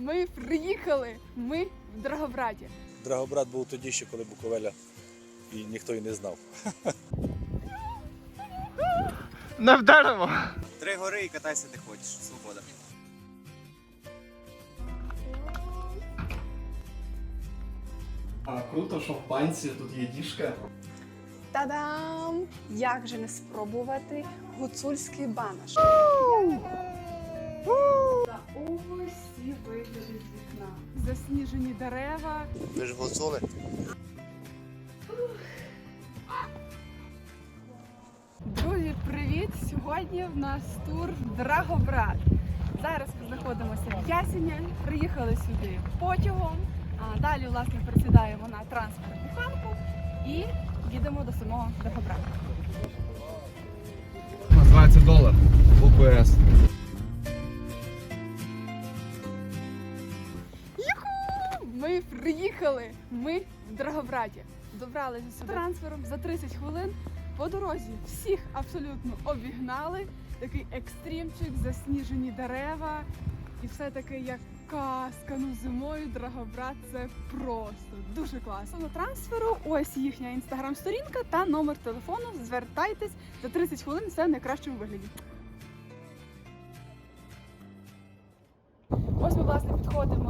Ми приїхали. Ми в Драгобраті. Драгобрат був тоді ще, коли Буковеля і ніхто і не знав. Не вдаримо. Три гори і катайся де хочеш. Свобода. А, круто, що в банці тут є діжка. Та-дам! Як же не спробувати гуцульський банаш? Ось вигляди з вікна. Засніжені дерева. Ви ж гуцули? Друзі, привіт! Сьогодні в нас тур Драгобрат. Зараз ми знаходимося в Ясеня. Приїхали сюди потягом. А далі, власне, присідаємо на транспортну хамку і їдемо до самого Драгобрата. Називається долар. Букву Ми приїхали. Ми в Драгобраті. Добралися сюди трансфером за 30 хвилин. По дорозі всіх абсолютно обігнали. Такий екстримчик, засніжені дерева. І все таке як казка. Ну зимою Драгобрат це просто дуже класно. На трансферу ось їхня інстаграм-сторінка та номер телефону. Звертайтесь за 30 хвилин. Все в найкращому вигляді.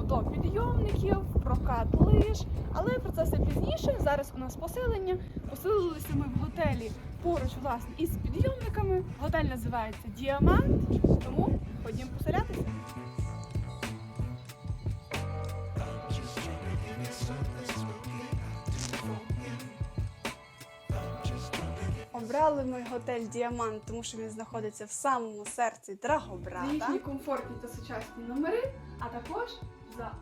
До підйомників, прокат лиж, але про це все пізніше. Зараз у нас поселення. Поселилися ми в готелі поруч власне із підйомниками. Готель називається Діамант, тому ходімо поселятися. Обрали ми готель Діамант, тому що він знаходиться в самому серці Драгобрата. Їхні комфортні та сучасні номери, а також за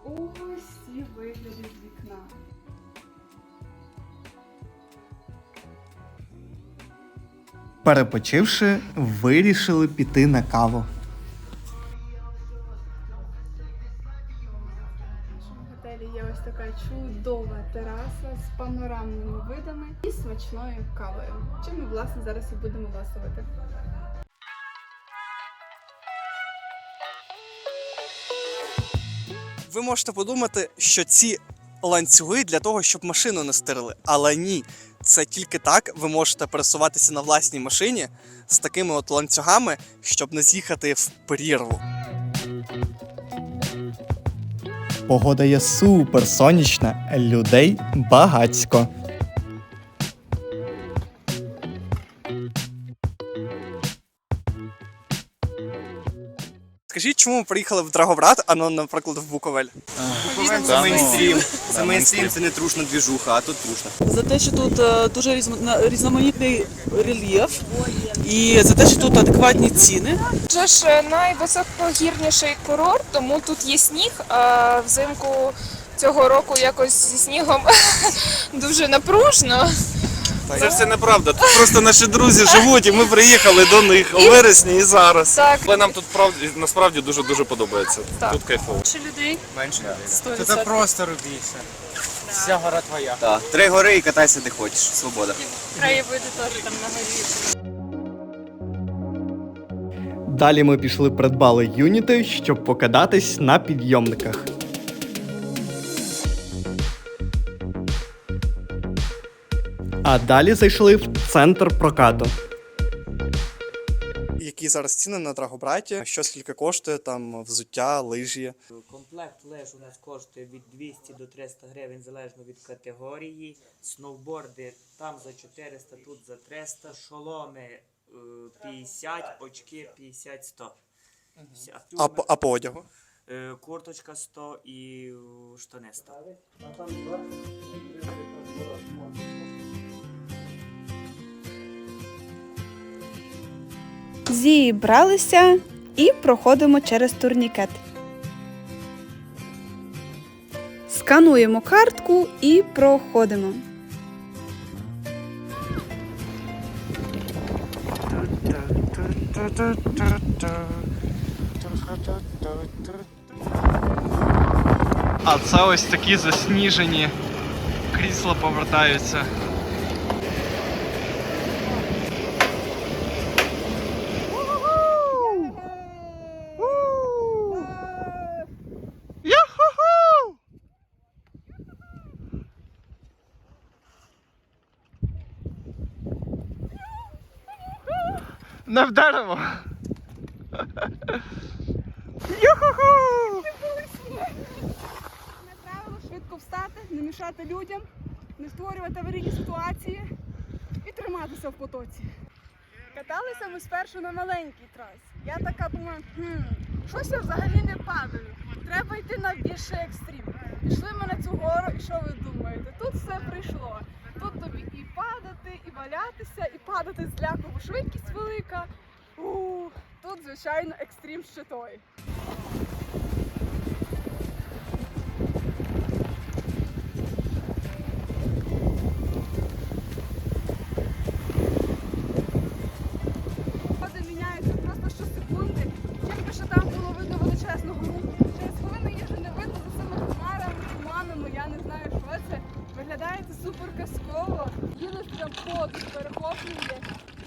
ці вигляди з вікна. Перепочивши, вирішили піти на каву. В готелі є ось така чудова тераса з панорамними видами і смачною кавою. Чим ми власне зараз і будемо ласувати. Ви можете подумати, що ці ланцюги для того, щоб машину не стирили. Але ні, це тільки так ви можете пересуватися на власній машині з такими от ланцюгами, щоб не з'їхати в прірву. Погода є супер сонячна, людей багацько. Скажіть, чому ми приїхали в Драгобрат, а не, наприклад, в Буковель? Буковель це мейнстрім. Це мейнстрім, це не трушна двіжуха, а тут трушна. за те, що тут е, дуже різно- різноманітний рельєф, і за те, що тут адекватні ціни. Це ж е, найвисокогірніший курорт, тому тут є сніг. А взимку цього року якось зі снігом дуже напружно. Це все неправда. Тут просто наші друзі живуть, і ми приїхали до них у вересні і зараз. Так. Але нам тут правді насправді дуже дуже подобається. Так. Тут кайфово. Більше людей. Менше людей. Це просто рубіше. Вся гора твоя. Так, три гори і катайся де хочеш. Свобода. Краєвиди теж там на горі. Далі ми пішли придбали юніти, щоб покататись на підйомниках. А далі зайшли в центр прокату. Які зараз ціни на Драгобраті? Що скільки коштує там взуття, лижі? Комплект леж у нас коштує від 200 до 300 гривень залежно від категорії. Сноуборди там за 400, тут за 300, шоломи е, 50, очки 50-100. Вся. А, а по одягу? Е, Курточка 100 і е, штани 100. Зібралися і проходимо через турнікет. Скануємо картку і проходимо. А це ось такі засніжені крісла повертаються. Не в дерево. Юху! Не правило швидко встати, не мішати людям, не створювати аварійні ситуації і триматися в потоці. Каталися ми спершу на маленькій трасі. Я така думаю, хм, щось я взагалі не падаю. Треба йти на більший екстрім. Пішли ми на цю гору, і що ви думаєте? Тут все прийшло. Тут тобі і падати, і валятися, і падати з ляку, бо швидкість велика. У, тут, звичайно, екстрім ще той. Прям перехоплює.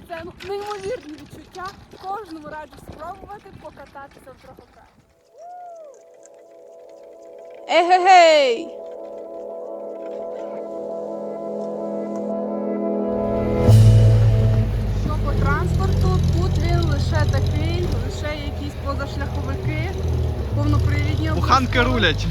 Це ну, неймовірні відчуття. Кожному раджу спробувати покататися в трохократі. Егегей! Що по транспорту? Тут він лише такий, лише якісь позашляховики, повнопривідні Буханки рулять.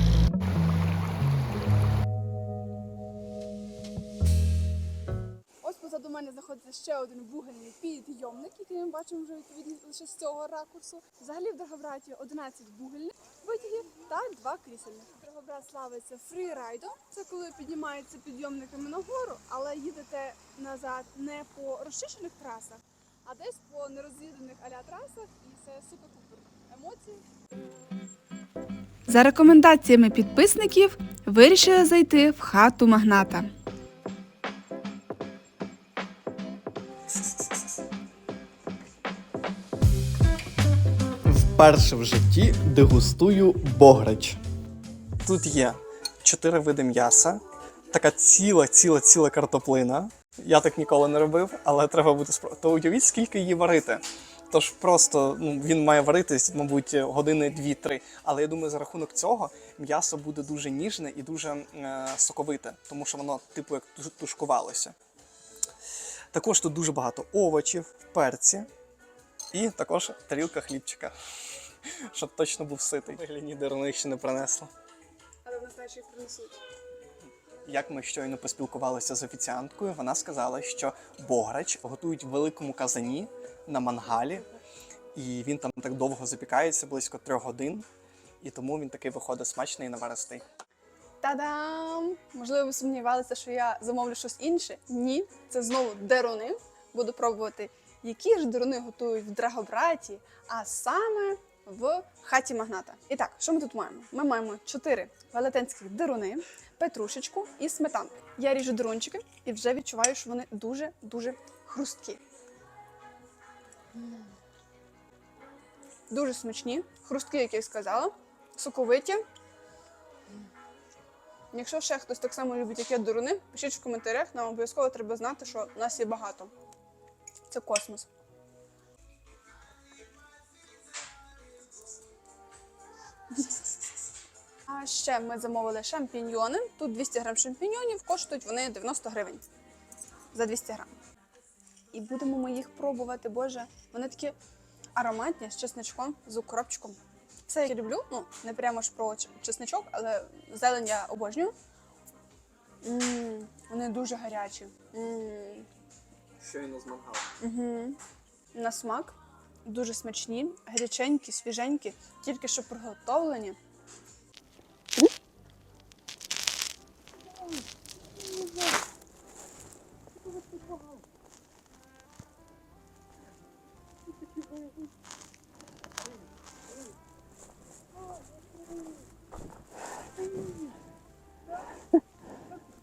Один вугільний підйомник, який ми бачимо вже відповідно лише з цього ракурсу. Взагалі в Драгобраті 11 вугільних витягів та два крісельних. Драгобрат славиться фрірайдом. Це коли піднімається підйомниками нагору, але їдете назад не по розчищених трасах, а десь по нерозвіданих аля трасах, і це супер-пупер емоції. За рекомендаціями підписників вирішили зайти в хату магната. Вперше в житті дегустую бограч. Тут є чотири види м'яса, така ціла, ціла, ціла картоплина. Я так ніколи не робив, але треба буде спробувати. То уявіть, скільки її варити. Тож просто ну, він має варитись, мабуть, години дві-три. Але я думаю, за рахунок цього м'ясо буде дуже ніжне і дуже е, соковите, тому що воно, типу, як тушкувалося. Також тут дуже багато овочів, перці і також тарілка хлібчика, щоб точно був ситий. Вигляді деруни ще не принесла. Але не знаю, чи їх принесуть. Як ми щойно поспілкувалися з офіціанткою, вона сказала, що бограч готують в великому казані на мангалі, і він там так довго запікається, близько трьох годин, і тому він такий виходить смачний і наваристий. Та-дам! Можливо, ви сумнівалися, що я замовлю щось інше. Ні, це знову деруни. Буду пробувати, які ж деруни готують в Драгобраті, а саме в хаті магната. І так, що ми тут маємо? Ми маємо чотири велетенських деруни, петрушечку і сметанку. Я ріжу дерунчики і вже відчуваю, що вони дуже-дуже хрусткі. Дуже смачні, хрусткі, як я й сказала, соковиті. Якщо ще хтось так само любить, як я дуруни, пишіть в коментарях, нам обов'язково треба знати, що нас є багато. Це космос. А ще ми замовили шампіньйони. Тут 200 грам шампіньйонів, коштують вони 90 гривень за 200 грам. І будемо ми їх пробувати, боже. Вони такі ароматні з чесничком, з укропчиком. Це я люблю, ну не прямо ж про чесничок, але зелень я обожнюю. м вони дуже гарячі. м Щойно з мангала. Угу. На смак дуже смачні, гаряченькі, свіженькі, тільки що приготовлені.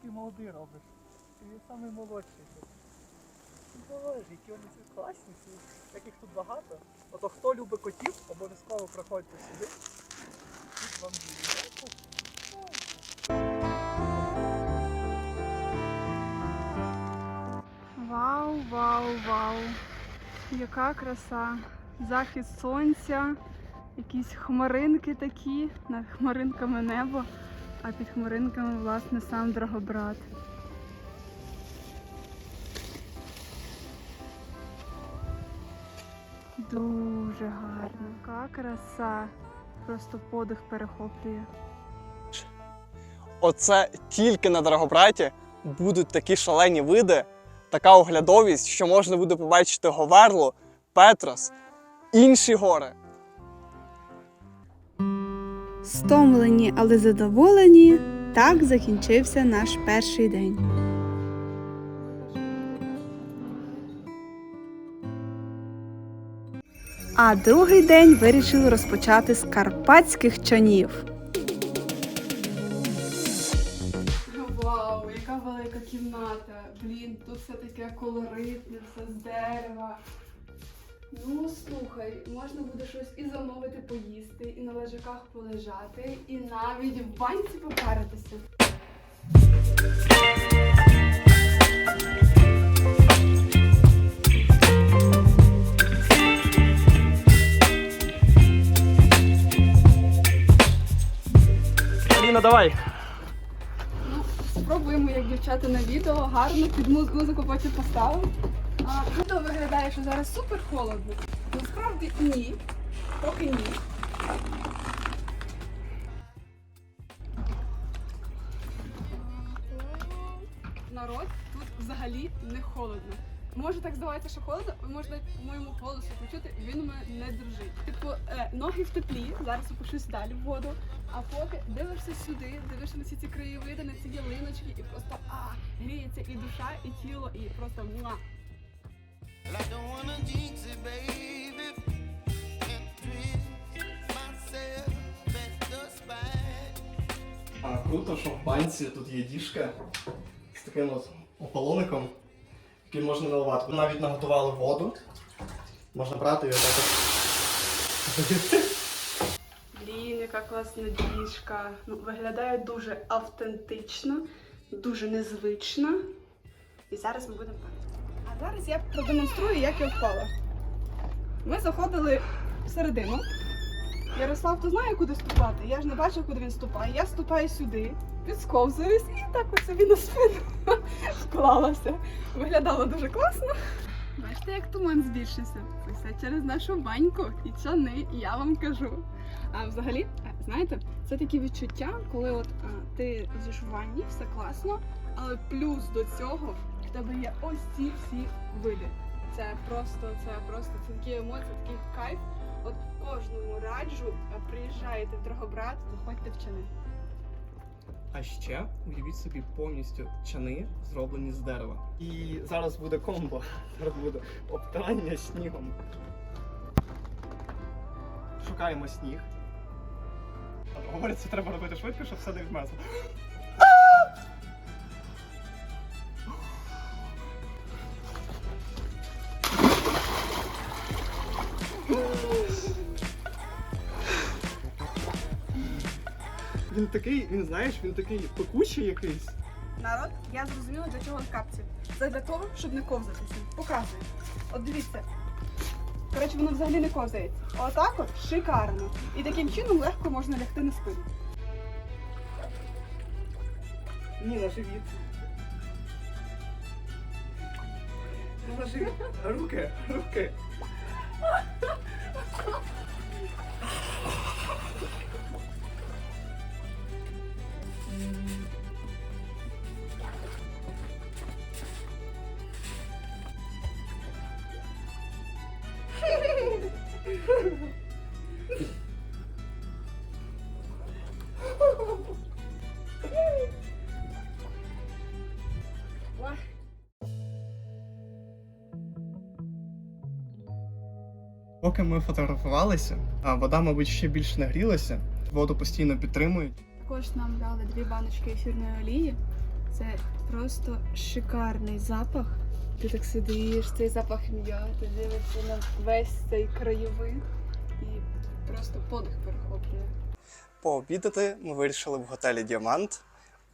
Ти молодий робиш. Ти самий молодший. Боже, які вони тут класні. Таких тут багато. Ото хто любить котів, обов'язково приходьте сюди. Тут вам. Вау, вау, вау! Яка краса! Захід сонця, якісь хмаринки такі, над хмаринками небо, а під хмаринками, власне, сам Драгобрат. Дуже гарно. Яка краса. Просто подих перехоплює. Оце тільки на Драгобраті будуть такі шалені види, така оглядовість, що можна буде побачити Говерлу, Петрос, інші гори. Стомлені, але задоволені. Так закінчився наш перший день. А другий день вирішили розпочати з карпатських чанів. Вау, яка велика кімната! Блін, тут все таке колоритне, все з дерева. Ну, слухай, можна буде щось і замовити поїсти, і на лежаках полежати, і навіть в баньці попаритися. Давай! Ну, спробуємо, як дівчата на відео, гарно під муз- музику потім поставимо. А, ну то виглядає, що зараз супер холодно. Насправді ні. Поки ні. Народ, тут взагалі не холодно. Може так здавається, що холодно, ви можете по моєму голосу почути, він у мене не дрожить. Типу, е, ноги в теплі, зараз опущусь далі в воду. А поки дивишся сюди, дивишся на всі ці краєвиди, на ці ялиночки, і просто а, гріється і душа, і тіло, і просто муа. А, круто, що в банці тут є діжка з таким от ополоником, який можна наливати. Навіть наготували воду. Можна брати і отак. Блін, яка класна діжка. Ну, виглядає дуже автентично, дуже незвично. І зараз ми будемо бачити. А зараз я продемонструю, як я впала. Ми заходили всередину. Ярослав, то знає, куди ступати. Я ж не бачив, куди він ступає. Я ступаю сюди, підсковзуюсь і так ось собі на спину вклалася. Виглядало дуже класно. Бачите, як туман збільшився? Це все через нашу баньку і чани, я вам кажу. А взагалі, е, знаєте, це такі відчуття, коли от а, ти лежиш в ванні, все класно, але плюс до цього в тебе є ось ці всі види. Це просто, це просто це такі емоції, такий кайф. От кожному раджу, а, приїжджаєте в Дрогобрат, заходьте в чани. А ще уявіть собі повністю чани, зроблені з дерева. І зараз буде комбо. Зараз буде обтирання снігом. Шукаємо сніг. Говорять, це треба робити швидко, щоб все не відмесло. Він такий, він знаєш, він такий пекучий якийсь. Народ, я зрозуміла, для чого капці. Це для того, щоб не ковзатися. Показую. От дивіться. Коротше, воно взагалі не ковзається. Отак от шикарно. І таким чином легко можна лягти на спину. Ні, на живіт. На живіт. Руки, руки. Поки ми фотографувалися, а вода, мабуть, ще більше нагрілася. Воду постійно підтримують. Також нам дали дві баночки ефірної олії. Це просто шикарний запах. Ти так сидиш, цей запах м'яти, дивишся на весь цей краєвид і просто подих перехоплює. Пообідати ми вирішили в готелі Діамант.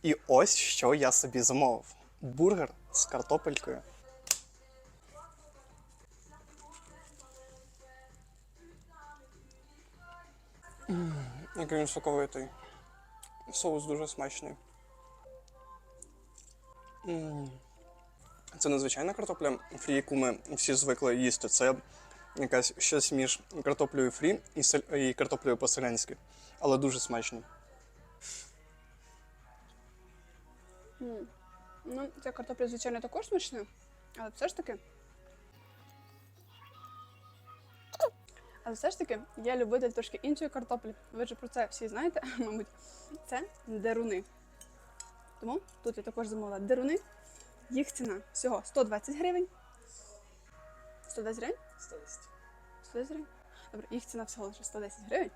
І ось що я собі замовив: бургер з картопелькою. Який він соковитий. Соус дуже смачний. Це незвичайна картопля, фрі, яку ми всі звикли їсти. Це якась щось між картоплею фрі і, сель- і картоплею по-селянськи. Але дуже смачно. Ну, ця картопля, звичайно, також смачна, але все ж таки. Але все ж таки я любитель трошки іншої картоплі. Ви ж про це всі знаєте, мабуть. Це деруни. Тому тут я також замовила деруни. Їх ціна всього 120 гривень. 120 гривень? 110. 110 гривень? Добре, їх ціна всього лише 110 гривень.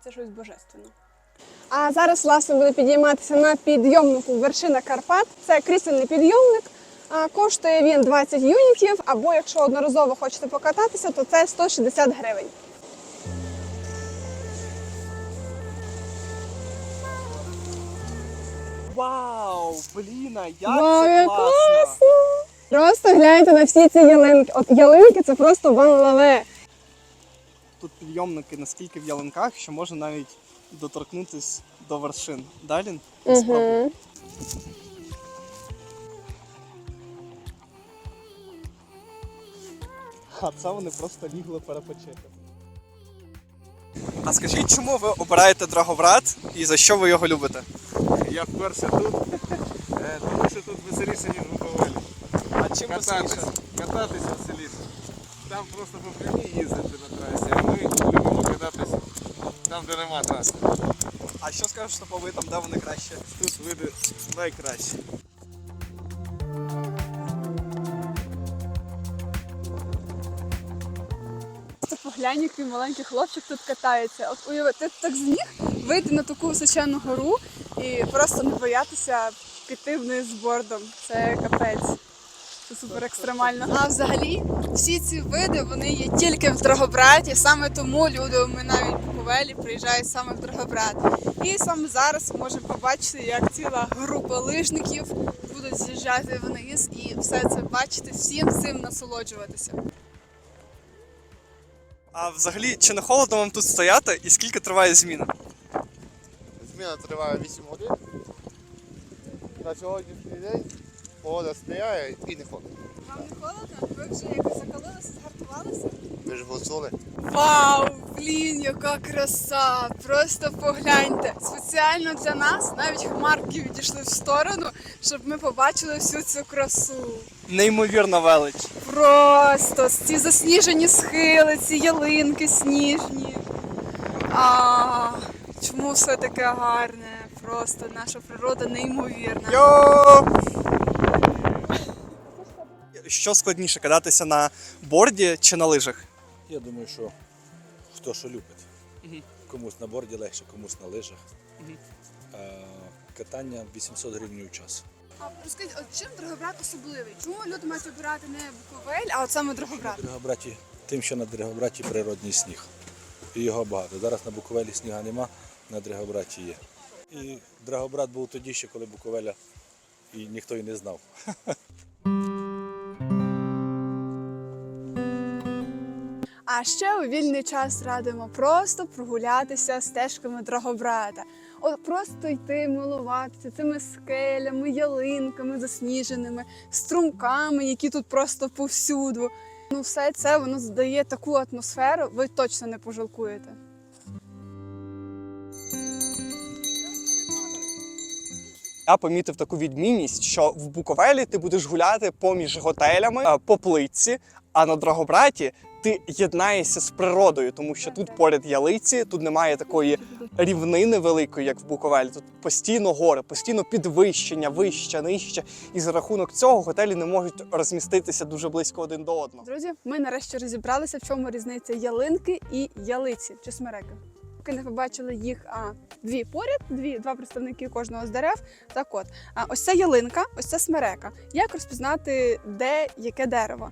Це щось божественне. А зараз власне буде підійматися на підйомнику вершина Карпат. Це крісельний підйомник. Коштує він 20 юнітів, або якщо одноразово хочете покататися, то це 160 гривень. Вау! Бліна, як Вау, це як класно! Просто гляньте на всі ці ялинки. От ялинки це просто ван-лаве. Тут підйомники наскільки в ялинках, що можна навіть доторкнутись до вершин. Далі спробуй. А це вони просто лігли перепочити. А скажіть, чому ви обираєте Драгобрат і за що ви його любите? Я вперше тут, е, тому що тут веселіше, ніж в Буковелі. А чим Кататись, веселіше? кататись веселіше. Там просто по прямій їздити на трасі, а ми любимо кататись там, де нема траси. А що скажеш топовитам, де вони краще? Тут види найкращі. Просто поглянь, який маленький хлопчик тут катається. От уяви, ти так зміг вийти на таку височенну гору і просто не боятися піти вниз з бордом. Це капець. Це супер екстремально. А взагалі всі ці види вони є тільки в Драгобраті. Саме тому люди ми навіть Буковелі приїжджають саме в Драгобрат. І саме зараз ми можемо побачити, як ціла група лижників будуть з'їжджати вниз і все це бачити, всім цим насолоджуватися. А взагалі, чи не холодно вам тут стояти і скільки триває зміна? Зміна триває 8 годин. На сьогоднішній день погода сприяє і не холодно. Вам не холодно? Ви вже якось закалилися, згартувалися? Ви ж гуцули. Вау, блін, яка краса! Просто погляньте. Спеціально для нас навіть хмарки відійшли в сторону, щоб ми побачили всю цю красу. Неймовірна велич. Просто ці засніжені схили, ці ялинки сніжні. А, чому все таке гарне? Просто наша природа неймовірна. Йо! Що складніше кататися на борді чи на лижах? Я думаю, що хто що любить. Мгм. Комусь на борді легше, комусь на лижах. А, катання 800 гривень у час. А розкажіть, от чим Драгобрат особливий? Чому люди мають обирати не Буковель, а от саме Драгобрат? На Драгобраті, тим, що на Драгобраті природний сніг. І його багато. Зараз на Буковелі сніга нема, на Драгобраті є. І Драгобрат був тоді ще, коли Буковеля і ніхто і не знав. А ще у вільний час радимо просто прогулятися стежками Драгобрата. От просто йти, милуватися цими скелями, ялинками засніженими, струмками, які тут просто повсюду. Ну, все це воно здає таку атмосферу, ви точно не пожалкуєте. Я помітив таку відмінність, що в Буковелі ти будеш гуляти поміж готелями е, по плитці, а на Драгобраті ти єднаєшся з природою, тому що тут поряд ялиці, тут немає такої рівнини великої, як в Буковелі. Тут постійно гори, постійно підвищення, вище, нижче. І за рахунок цього готелі не можуть розміститися дуже близько один до одного. Друзі, ми нарешті розібралися, в чому різниця ялинки і ялиці чи смереки. Поки не побачили їх а, дві поряд, дві, два представники кожного з дерев. Так от, а, ось це ялинка, ось це смерека. Як розпізнати, де яке дерево?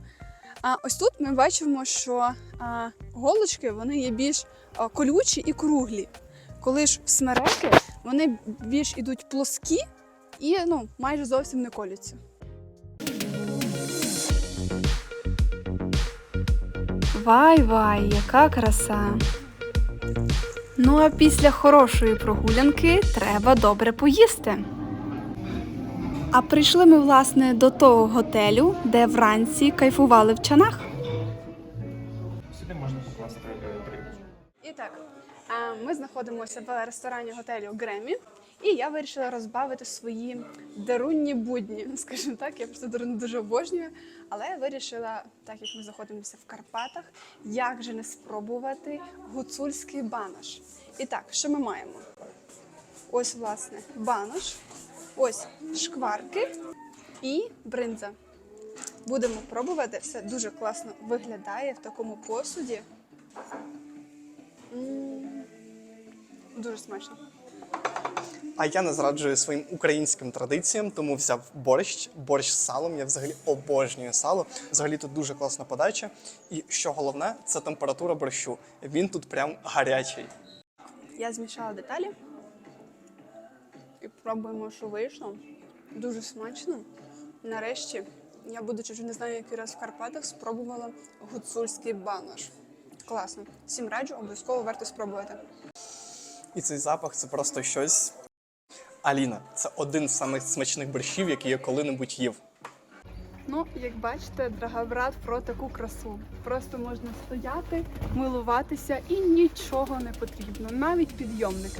А ось тут ми бачимо, що а, голочки вони є більш колючі і круглі. Коли ж смереки вони більш ідуть плоскі і ну, майже зовсім не колються. Вай вай, яка краса! Ну а після хорошої прогулянки треба добре поїсти. А прийшли ми власне до того готелю, де вранці кайфували в чанах. Сюди можна покласти дріб. І так, ми знаходимося в ресторані готелю Гремі, і я вирішила розбавити свої дарунні будні. Скажімо так, я просто даруни дуже обожнюю. Але я вирішила, так як ми знаходимося в Карпатах, як же не спробувати гуцульський банош. І так, що ми маємо? Ось, власне, банош, ось шкварки і бринза. Будемо пробувати. Все дуже класно виглядає в такому посуді. М, Дуже смачно. А я не зраджую своїм українським традиціям, тому взяв борщ, борщ з салом. Я взагалі обожнюю сало. Взагалі тут дуже класна подача. І що головне, це температура борщу. Він тут прям гарячий. Я змішала деталі і пробуємо, що вийшло. Дуже смачно. Нарешті я, будучи вже не знаю, який раз в Карпатах, спробувала гуцульський банош. Класно. Всім раджу, обов'язково варто спробувати. І цей запах це просто щось. Аліна, це один з самих смачних борщів, які я коли-небудь їв. Ну, як бачите, Драгобрат про таку красу. Просто можна стояти, милуватися і нічого не потрібно, навіть підйомник.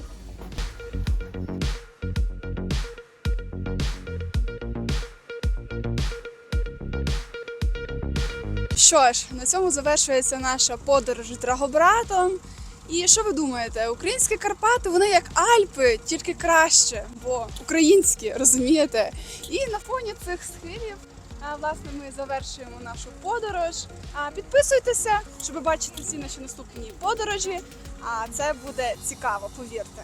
Що ж, на цьому завершується наша подорож Драгобратом. І що ви думаєте? Українські Карпати вони як Альпи, тільки краще, бо українські, розумієте? І на фоні цих схилів, а, власне, ми завершуємо нашу подорож. А підписуйтеся, щоб бачити всі наші наступні подорожі. А це буде цікаво, повірте.